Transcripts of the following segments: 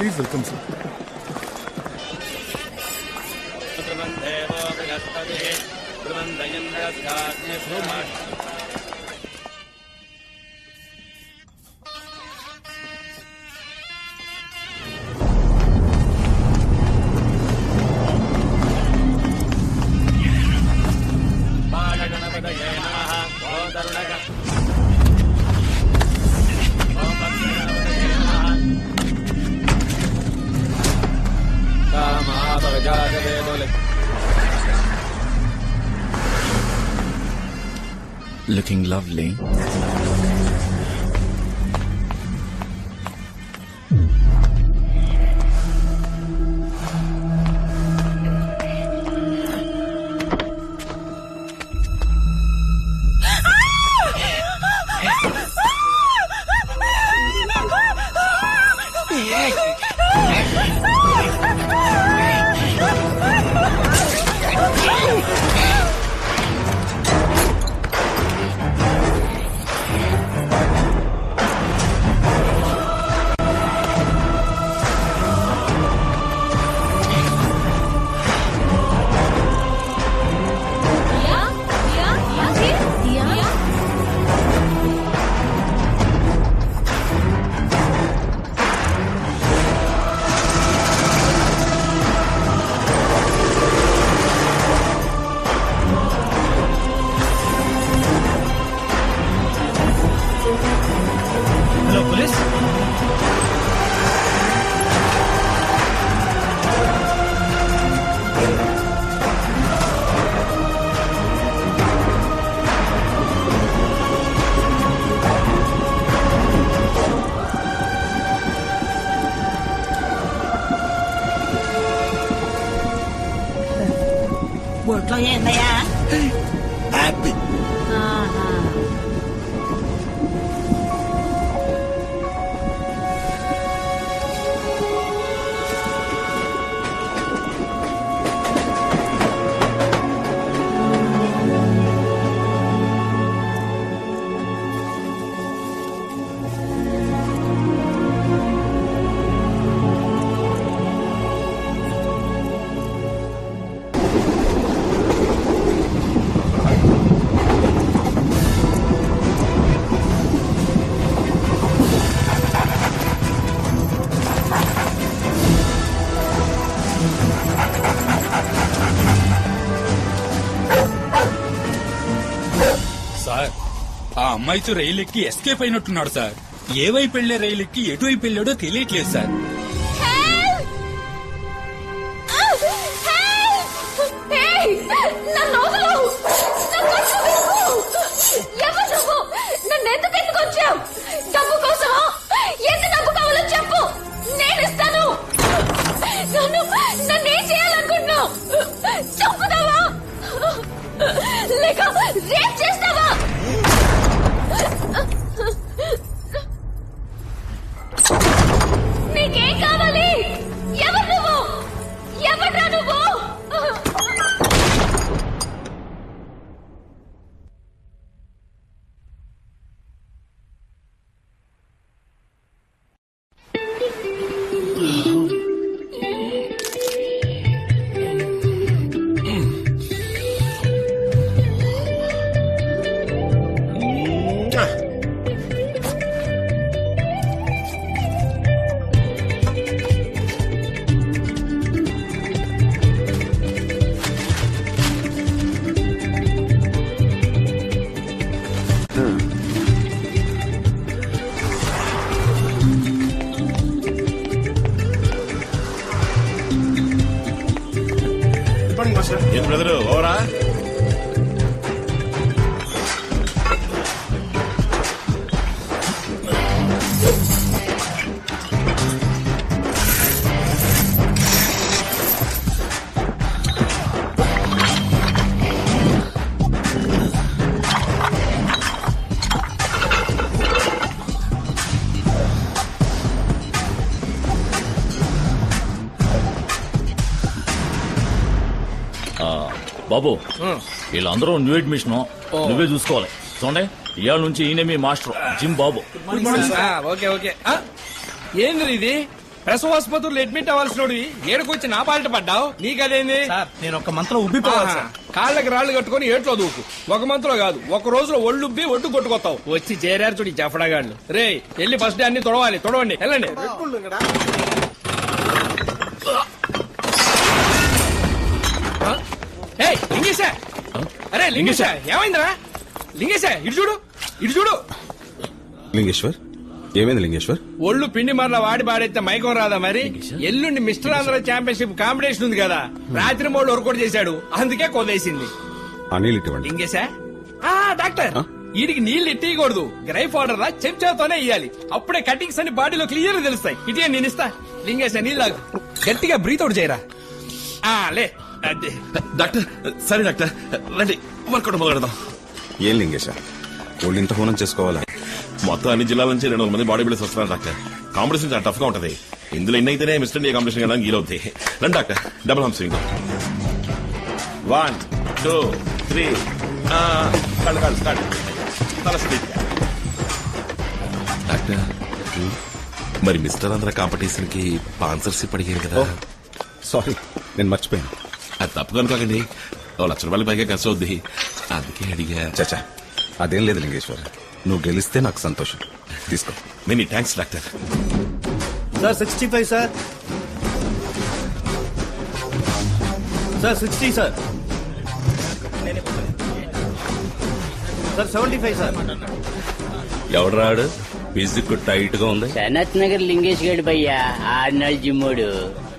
Please welcome sir. బాలగణపతయే Looking lovely. police. అమ్మాయితో రైలు ఎక్కి escape అయినట్టున్నాడు sir ఏ వైపు వెళ్ళే రైలు ఎక్కి ఎటువైపు వెళ్ళాడో తెలియట్లేదు సార్ లేక రేప్ చేస్తావా నీకేం కావాలి? ఎవరు నువ్వు? ఎవరు బ్రదరు బాబు వీళ్ళందరూ న్యూ అడ్మిషన్. నువ్వే చూసుకోవాలి. చూడండి ఇవాళ నుంచి ఈయన మీ మాస్టర్ జిమ్ బాబు. Okay okay. ఆ? ఏంది ఇది? ప్రసవాసుపత్రులు అడ్మిట్ అవ్వాల్సిన ఏడుకొచ్చి నా పాలిట పడ్డావు? నీకదేంది? సార్ నేను ఒక మంత్రం ఉబ్బిపోవాలి ఆహా. సార్. కాళ్ళకి రాళ్ళు కట్టుకొని ఏట్లో దూకు. ఒక మంత్లో కాదు ఒక రోజులో ఒళ్ళుబ్బి ఒడ్డు కొట్టుకొస్తావు వచ్చి చేరారు చూడి జఫడగాళ్ళు రే వెళ్ళి ఫస్ట్ డే అన్ని తొడవాలి తొడవండి వెళ్ళండి. లింగేశా. అరే లింగేశా ఏమైందిరా? లింగేశా ఇటు చూడు ఇటు చూడు. లింగేశ్వర్ ఏమైంది లింగేశ్వర్? ఒళ్ళు పిండి మరల వాడి పాడైతే మైకం రాదా మరి? ఎల్లుండి మిస్టర్ ఆంధ్ర ఛాంపియన్షిప్ కాంపిటీషన్ ఉంది కదా. రాత్రి మూడు వర్కౌట్ చేశాడు. అందుకే కొదేసింది అనిల్ ఇటువంటి లింగేశా? ఆ డాక్టర్? వీడికి నీళ్ళు ఇట్టియకూడదు. గ్రైఫ్ ఆర్డర్ రా చెంచాతోనే ఇయ్యాలి. అప్పుడే కటింగ్స్ అన్ని బాడీలో క్లియర్ తెలుస్తాయి. ఇటే నేను ఇస్తా. లింగేశా నీళ్ళు. గట్టిగా బ్రీత్ అవుట్ చేయరా. ఆ లే. అదే డాక్టర్ సరే డాక్టర్ రండి వర్కౌట్ మొదలెడదాం ఏం లింగేశ? వాళ్ళు ఇంత హోనం చేసుకోవాలా? మొత్తం అన్ని జిల్లాల నుంచి రెండు వందల మంది బాడీ బిల్డర్స్ వస్తున్నారు డాక్టర్. కాంపిటీషన్ చాలా టఫ్గా ఉంటది. ఇందులో ఎన్ని అయితేనే మిస్టర్ ఇండియా కాంపిటీషన్ కదా గీలవుతాయి రండి doctor. Double hump swing. One two three. కళ్ళు కాళ్ళు స్టార్ట్ తల డాక్టర్ మరి మిస్టర్ ఆంధ్ర కాంపిటీషన్కి స్పాన్సర్షిప్ అడిగారు కదా? సారీ. నేను మర్చిపోయాను. అది తప్పు కనుకోకండి ఓ లక్ష రూపాయల పైగా ఖర్చు అవుద్ది. అందుకే అడిగా. చచ్చా అదేం లేదు లింగేశ్వర్. నువ్వు గెలిస్తే నాకు సంతోషం. తీసుకో. Many thanks doctor. Sir sixty five sir. Sir sixty sir. Sir seventy five sir. ఎవడు రాడు? ఫిజిక్ టైట్గా ఉంది. సనత్ నగర్ లింగేష్ గడి భయ్యా ఆర్నల్ జిమ్మోడు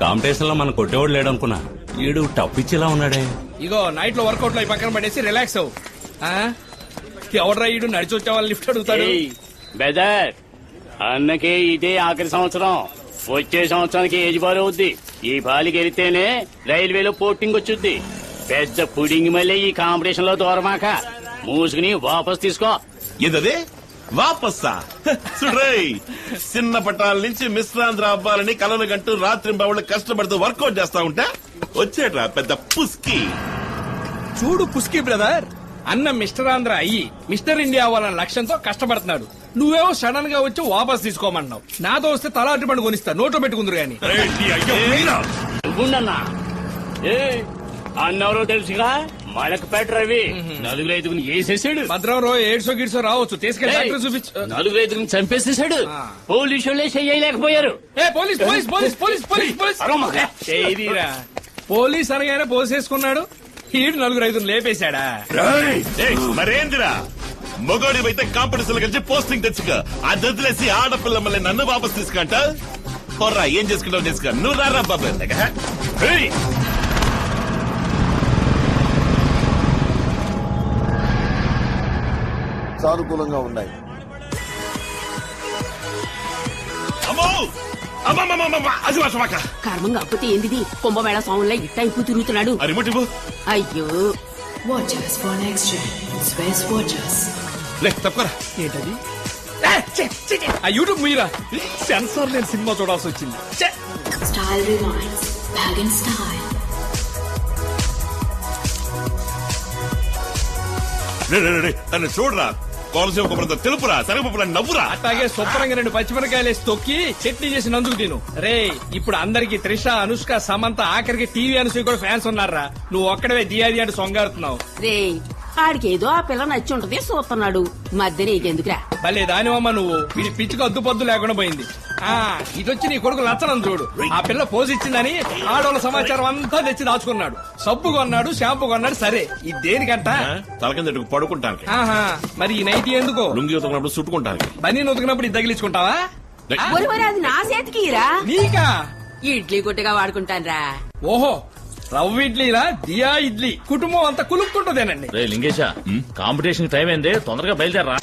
కాంపిటీషన్లో మన కొట్టేవాడు లేడు అనుకున్నా ఈడు టప్పిచ్చేలా ఉన్నాడే. ఇగో నైట్లో వర్కౌట్లో ఈ పక్కన పడేసి రిలాక్స్? ఎవడ్రా ఈడు? నడిచి వచ్చే వాళ్ళు లిఫ్ట్ అడుగుతాడు. బెదర్ అన్నకే ఇదే ఆఖరి సంవత్సరం. వచ్చే సంవత్సరానికి ఏజ్ బార్ అవుద్ది. ఈ బాలికి వెళితేనే రైల్వేలో పోర్టింగ్ వచ్చుద్ది. పెద్ద పుడింగ్ మళ్ళీ ఈ కాంపిటీషన్లో దూరమాక. మూసుకుని వాపస్ తీసుకో. ఏంటది వాపస్సా? చిన్న పట్టాల నుంచి మిశ్రాంధ్ర అవ్వాలని కలలు గంటూ రాత్రి బావులు కష్టపడుతూ వర్కౌట్ చేస్తా ఉంటే? వచ్చేట్రా పెద్ద పుస్కి చూడు పుస్కి బ్రదర్ అన్న మిస్టర్ ఆంధ్ర అయ్యి మిస్టర్ ఇండియా అవ్వాలన్న లక్ష్యంతో కష్టపడుతున్నాడు నువ్వేమో సడన్గా వచ్చి వాపస్ తీసుకోమన్నావు నాతో వస్తే తలాంటి పండు కొనిస్తా నోట్లో పెట్టుకుందరు గాని అన్నవరో తెలుసుగా మలకపేట రవి నలుగురు ఐదుగురిని వేసేసాడు భద్రం రో ఏడ్సో గిడ్సో రావచ్చు తీసుకెళ్ళి డాక్టర్ చూపించు నలుగురు ఐదుగురిని చంపేసేసాడు పోలీసు వాళ్ళే చెయ్యలేకపోయారు ఏ police police police police police police police అనగానే పోసేసుకున్నాడు ఈడు నలుగురు ఐదు లేపేశాడా? ఏయ్, మరేందిరా? మొగోడి అయితే కాంపిటీషన్ కలిసి పోస్టింగ్ తెచ్చుక ఆ దొద్దులేసి ఆడపిల్ల మళ్ళీ నన్ను వాపస్ తీసుకుంట పొర్రా ఏం చేసుకుంటావు చేసుకో నువ్వు రారా బాబు. ఏయ్, సానుకూలంగా ఉన్నాయి. అమ్మో! అది శుభాక. కర్మం కాకపోతే ఏందిది కుంభమేళ స్వాముల్లో ఇట్ట ఇప్పుడు తిరుగుతున్నాడు. అయ్యో for next gen. Space Watches. లే తప్పుకోరా ఏంటది. ఆ యూట్యూబ్ మీరా సెన్సార్ లేని సినిమా చూడాల్సి వచ్చింది. Style rewinds. Bag in style. రే, రే, రే, చూడరా కోనసీమ కొబ్బరితో తెలుపురా శనగపప్పుల నవ్వురా. అట్లాగే శుభ్రంగా రెండు పచ్చిమిరకాయలు వేసి తొక్కి చట్నీ చేసి నందుకు తిను. రే ఇప్పుడు అందరికి త్రిష అనుష్క సమంత ఆఖరికి టీవీ అనుసూయ కూడా ఫ్యాన్స్ ఉన్నారా నువ్వు ఒక్కడవే దియాది అంటే సొంగారుతున్నావు. రే ఆడికి ఏదో ఆ పిల్ల నచ్చి ఉంటది చూస్తున్నాడు మధ్య నీకెందుకురా? భలే దానివమ్మ నువ్వు. ఇది పిచ్చికి అద్దు పొద్దు లేకుండా పోయింది. ఆ ఇటొచ్చి నీ కొడుకు లచ్చనం చూడు. ఆ పిల్ల పోజ్ ఇచ్చిందని ఆడోళ్ళ సమాచారం అంతా తెచ్చి దాచుకున్నాడు. సబ్బు కొన్నాడు షాంపూ కొన్నాడు సరే. ఇది దేనికంట? ఆ, తల కింద పెట్టుకు పడుకుంటానికి. ఆహా మరి ఈ నైటీ ఎందుకో? లుంగి ఉతకినప్పుడు చుట్టుకుంటానికి. బన్నీ ఉతికినప్పుడు ఇది తగిలించుకుంటావా? ఒరి అది నా చేతికి ఇరా నీకా? ఇడ్లీ కొట్టుగా వాడుకుంటాన్రా. ఓహో రవ్వ ఇడ్లీలా దియా ఇడ్లీ. కుటుంబం అంతా కులుక్కుంటదేనండి. రే లింగేశ కాంపిటీషన్ టైం అయింది తొందరగా బయలుదేరరా.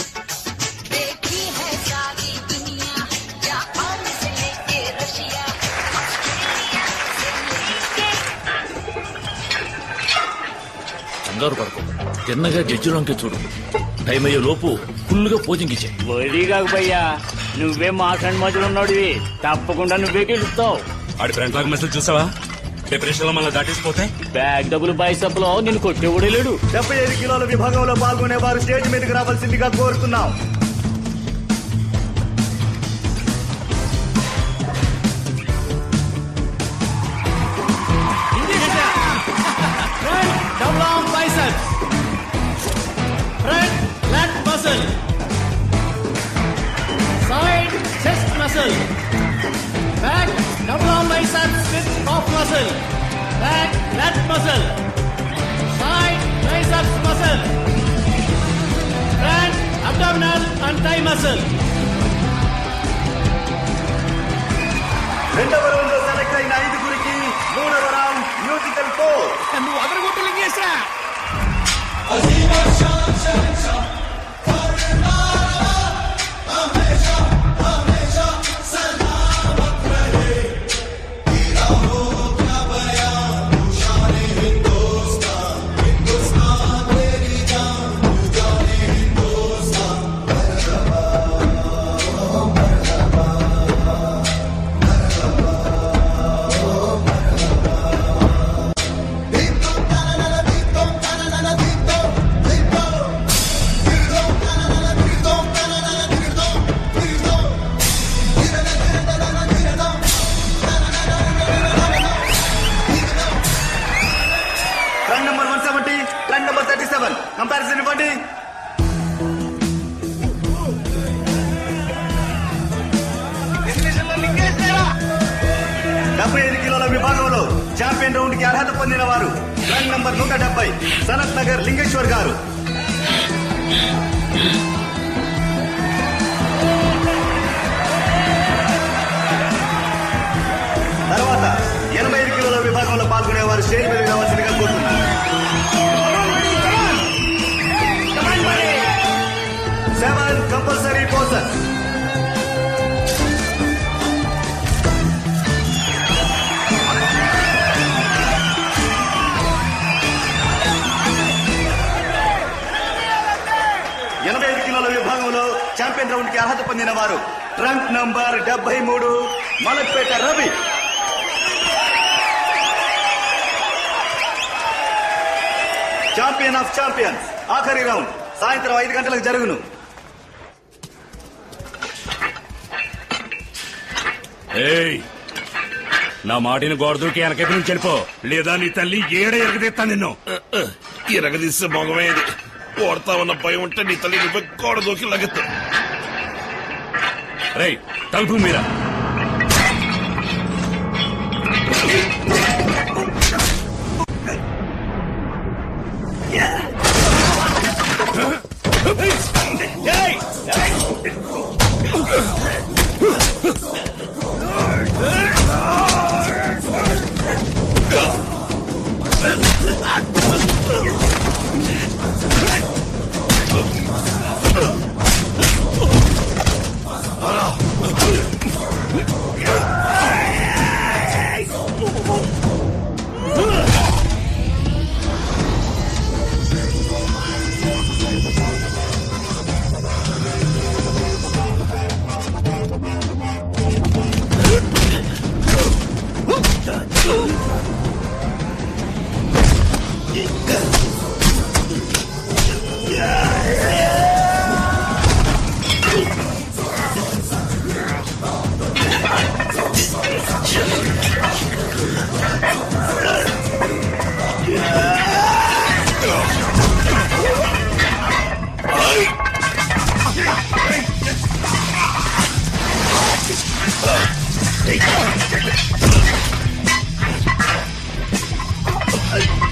కంగారు పడుకో. చిన్నగా జడ్జిలోకి చూడు. టైం అయ్యే లోపు ఫుల్గా పోజింగ్ ఇచ్చే. వరి కాక భయ్యా. నువ్వే మాట్లాడి మధ్యలో ఉన్నాడువి. తప్పకుండా నువ్వే గెలుస్తావు. ఆడి ఫ్రంట్ లాగ్ మెసేజ్ చూసావా? డిప్రెషన్లో మళ్ళీ దాటేసిపోతే? బ్యాగ్ డబ్బులు బైసప్లో నిన్ను కొట్టేవాడే లేడు. డెబ్బై ఐదు కిలోల విభాగంలో పాల్గొనే వారు స్టేజ్ మీదకి రావాల్సిందిగా కోరుతున్నాం. Back double arm biceps with off muscle. Back lat muscle. Side triceps muscle. Front abdominal and thigh muscle. రెండవ రౌండ్లో సెలెక్ట్ అయిన ఐదుగురికి మూడవ రౌండ్ మ్యూజికల్ ఫోర్ నువ్వు అదరగొట్టు లింగేశా నంబర్ నూట డెబ్బై సనత్ నగర్ లింగేశ్వర్ గారు. తర్వాత ఎనభై ఐదు కిలోల విభాగంలో పాల్గొనే వారు స్టేజ్ మీద రావాల్సిందిగా కోరుతున్నారు సెవెన్ కంపల్సరీ పోసర్ ఛాంపియన్ రౌండ్కి అర్హత పొందిన వారు ట్రంక్ నంబర్ డెబ్బై మూడు Malakpet Ravi. Champion of champions ఆఖరి రౌండ్ సాయంత్రం ఐదు గంటలకు జరుగును. ఏయ్ నా మాటిని గోడ దూకి వెనకైపు నుంచి వెళ్ళిపో. లేదా నీ తల్లి ఏడ ఎరగదీస్తా నిన్ను? ఇరగదీస్తే మొగమేది ఓడతా ఉన్న భయం ఉంటే నీ తల్లి నువ్వే గోడ దూకి లగెత్తు. రేయ్ తలుపు మీరా Oh!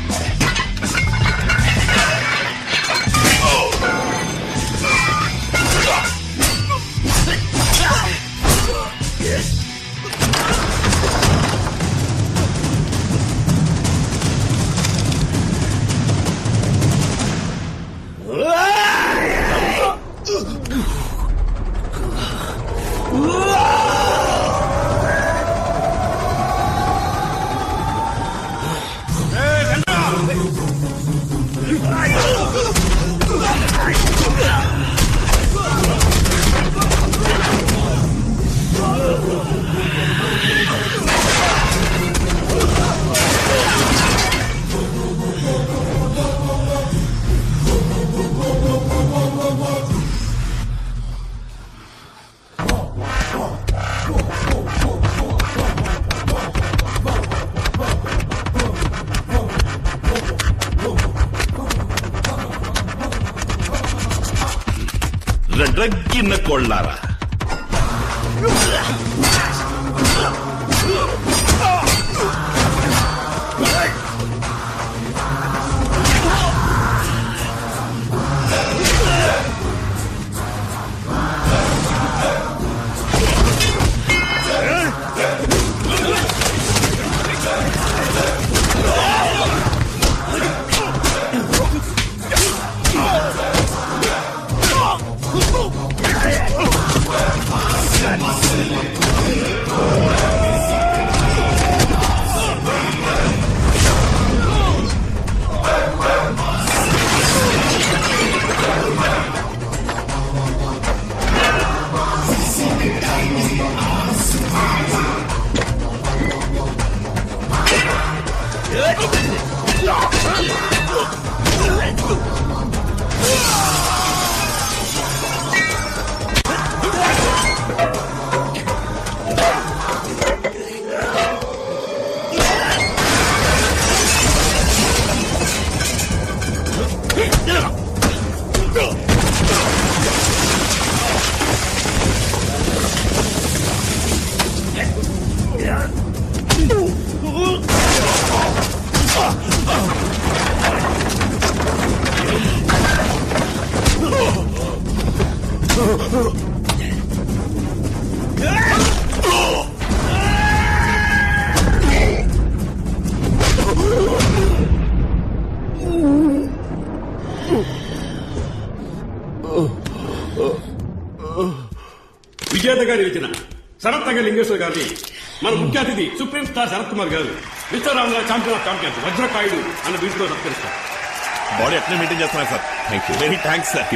శరత్ నగర్ లింగేశ్వర గారిని మన ముఖ్య అతిథి supreme star Sharath Kumar garu. Mister Ram గారు ఛాంపియన్ ఆఫ్ ఛాంపియన్స్ వజ్రకాయుడు అన్న వీటితో సత్కరిస్తారు. బాడీ ఎట్లా మెయింటైన్ చేస్తున్నారు sir. Thank you very thanks sir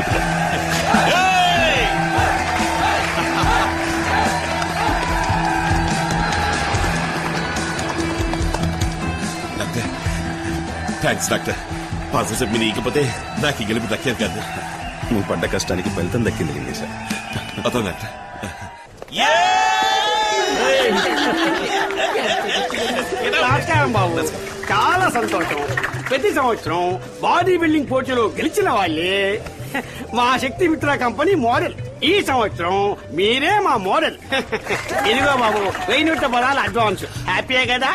doctor thanks doctor పాల్సేపు మీరు ఇకపోతే నాకు ఈ గెలుపు దక్కేది కాదు. నువ్వు పడ్డ కష్టానికి ఫలితం దక్కింది లింగేశ అతను డాక్టర్. నమస్కారం బాబు. చాలా సంతోషం. ప్రతి సంవత్సరం బాడీ బిల్డింగ్ పోటీలో గెలిచిన వాళ్ళే మా శక్తి మిత్ర కంపెనీ మోడల్ ఈ సంవత్సరం మీరే మా మోడల్ ఇదిగో బాబు వెయ్యి నూట పదాల అడ్వాన్స్ హ్యాపీయే కదా?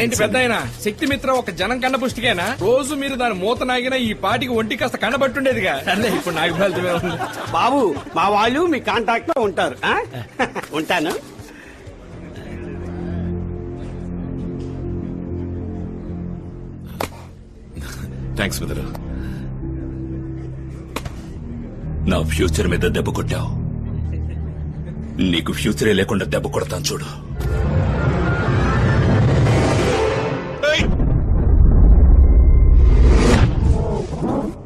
ఏంటి పెద్ద శక్తి మిత్ర ఒక జనం కన్న పుష్టికేనా? రోజు మీరు దాని మూత నాగిన ఈ పాటికి ఒంటి కాస్త కనబట్టుండేదిగా అదే ఇప్పుడు నాకు బాబు మా వాళ్ళు మీ కాంటాక్ట్లో ఉంటారు? ఉంటాను. థ్యాంక్స్ మిత్ర నా ఫ్యూచర్ మీద దెబ్బ కొట్టావు. నీకు ఫ్యూచరే లేకుండా దెబ్బ కొడతాను చూడు.